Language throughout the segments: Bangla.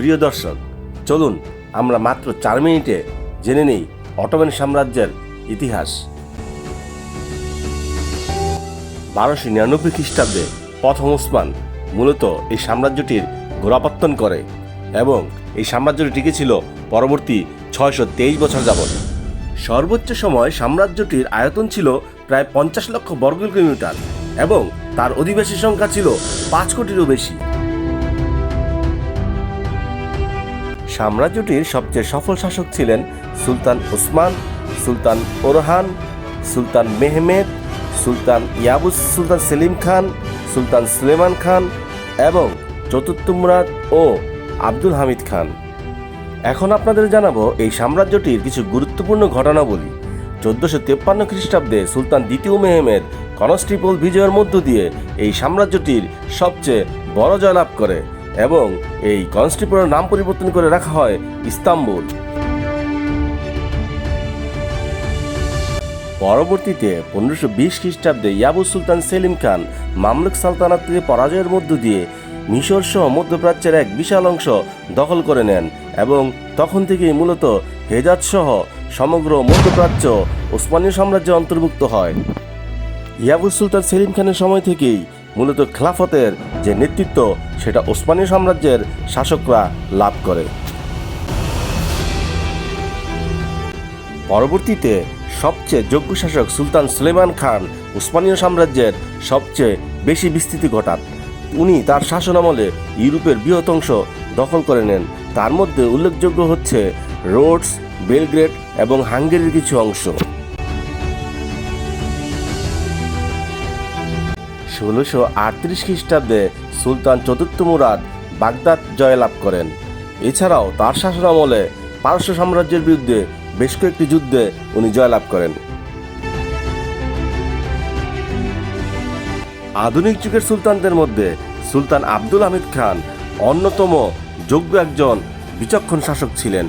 প্রিয় দর্শক, চলুন আমরা মাত্র চার মিনিটে জেনে নেই অটোম্যান সাম্রাজ্যের ইতিহাস। বারোশো নিরানব্বই খ্রিস্টাব্দে প্রথম ওসমান মূলত এই সাম্রাজ্যটির গোড়াপত্তন করে এবং এই সাম্রাজ্যটি টিকেছিল পরবর্তী ছয়শো তেইশ বছর যাবৎ। সর্বোচ্চ সময় সাম্রাজ্যটির আয়তন ছিল প্রায় পঞ্চাশ লক্ষ বর্গ কিলোমিটার এবং তার অধিবাসী সংখ্যা ছিল পাঁচ কোটিরও বেশি। সাম্রাজ্যটির সবচেয়ে সফল শাসক ছিলেন সুলতান ওসমান সুলতান ওরহান, সুলতান মেহমেদ, সুলতান ইয়াবুস, সুলতান সেলিম খান, সুলতান সুলেমান খান এবং চতুর্থ মুরাদ ও আব্দুল হামিদ খান। এখন আপনাদের জানাব এই সাম্রাজ্যটির কিছু গুরুত্বপূর্ণ ঘটনাবলী। চোদ্দশো তেপ্পান্ন খ্রিস্টাব্দে সুলতান দ্বিতীয় মেহমেদ কনস্টিপল বিজয়ের মধ্য দিয়ে এই সাম্রাজ্যটির সবচেয়ে বড় জয়লাভ করে। এবং এই কনস্টিপলের নাম পরিবর্তন করে রাখা হয় ইস্তাম্বুল। পরবর্তীতে পনেরোশো বিশ খ্রিস্টাব্দে ইয়াবু সুলতান সেলিম খান মামলুক সালতানাত থেকে পরাজয়ের মধ্য দিয়ে মিশর সহ মধ্যপ্রাচ্যের এক বিশাল অংশ দখল করে নেন এবং তখন থেকেই মূলত হেজাজ সহ সমগ্র মধ্যপ্রাচ্য ওসমানীয় সাম্রাজ্যের অন্তর্ভুক্ত হয়। ইয়াবু সুলতান সেলিম খানের সময় থেকেই মূলত খেলাফতের যে নেতৃত্ব, সেটা ওসমানীয় সাম্রাজ্যের শাসকরা লাভ করে। পরবর্তীতে সবচেয়ে যোগ্য শাসক সুলতান সুলেমান খান উসমানীয় সাম্রাজ্যের সবচেয়ে বেশি বিস্তৃতি ঘটান। উনি তার শাসনামলে ইউরোপের বৃহৎ অংশ দখল করে নেন। তার মধ্যে উল্লেখযোগ্য হচ্ছে রোডস, বেলগ্রেড এবং হাঙ্গেরির কিছু অংশ। ষোলোশো আটত্রিশ খ্রিস্টাব্দে সুলতান চতুর্থ মুরাদ বাগদাদ জয়লাভ করেন। এছাড়াও তার শাসনামলে পারস্য সাম্রাজ্যের বিরুদ্ধে বেশ কয়েকটি যুদ্ধে উনি জয়লাভ করেন। আধুনিক যুগের সুলতানদের মধ্যে সুলতান আব্দুল হামিদ খান অন্যতম যোগ্য একজন বিচক্ষণ শাসক ছিলেন।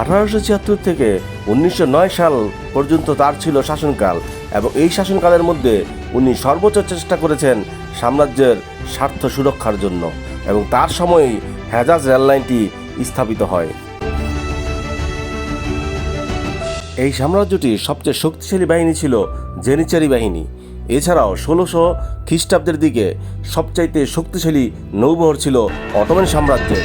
আঠারোশো ছিয়াত্তর থেকে উনিশশো নয় সাল পর্যন্ত তার ছিল শাসনকাল এবং এই শাসনকালের মধ্যে উনি সর্বোচ্চ চেষ্টা করেছেন সাম্রাজ্যের স্বার্থ সুরক্ষার জন্য এবং তার সময়েই হেজাজ রেললাইনটি স্থাপিত হয়। এই সাম্রাজ্যটির সবচেয়ে শক্তিশালী বাহিনী ছিল জেনিচারি বাহিনী। এছাড়াও ষোলোশো খ্রিস্টাব্দের দিকে সবচাইতে শক্তিশালী নৌবহর ছিল অটোম্যান সাম্রাজ্যের।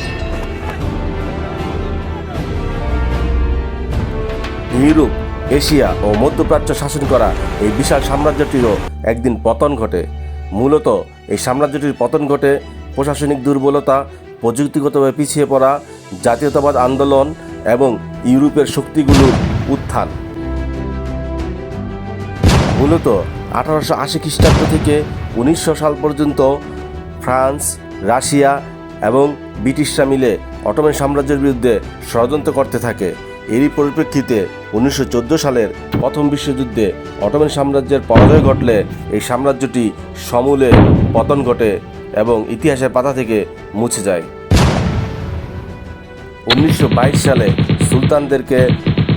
ইউরোপ এশিয়া ও মধ্যপ্রাচ্য শাসন করা এই বিশাল সাম্রাজ্যটিরও একদিন পতন ঘটে। মূলত এই সাম্রাজ্যটির পতন ঘটে প্রশাসনিক দুর্বলতা, প্রযুক্তিগতভাবে পিছিয়ে পড়া, জাতীয়তাবাদ আন্দোলন এবং ইউরোপের শক্তিগুলোর উত্থান। মূলত আঠারোশো আশি খ্রিস্টাব্দ থেকে উনিশশো সাল পর্যন্ত ফ্রান্স, রাশিয়া এবং ব্রিটিশরা মিলে অটোম্যান সাম্রাজ্যের বিরুদ্ধে ষড়যন্ত্র করতে থাকে। এরই পরিপ্রেক্ষিতে উনিশশো চোদ্দ সালের প্রথম বিশ্বযুদ্ধে অটোম্যান সাম্রাজ্যের পরাজয় ঘটলে এই সাম্রাজ্যটি সমূলে পতন ঘটে এবং ইতিহাসের পাতা থেকে মুছে যায়। উনিশশো বাইশ সালে সুলতানদেরকে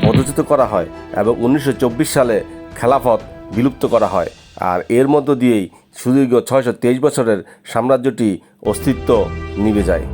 পদচ্যুত করা হয় এবং উনিশশো চব্বিশ সালে খেলাফত বিলুপ্ত করা হয়। আর এর মধ্য দিয়েই সুদীর্ঘ ছয়শো তেইশ বছরের সাম্রাজ্যটি অস্তিত্ব নিভে যায়।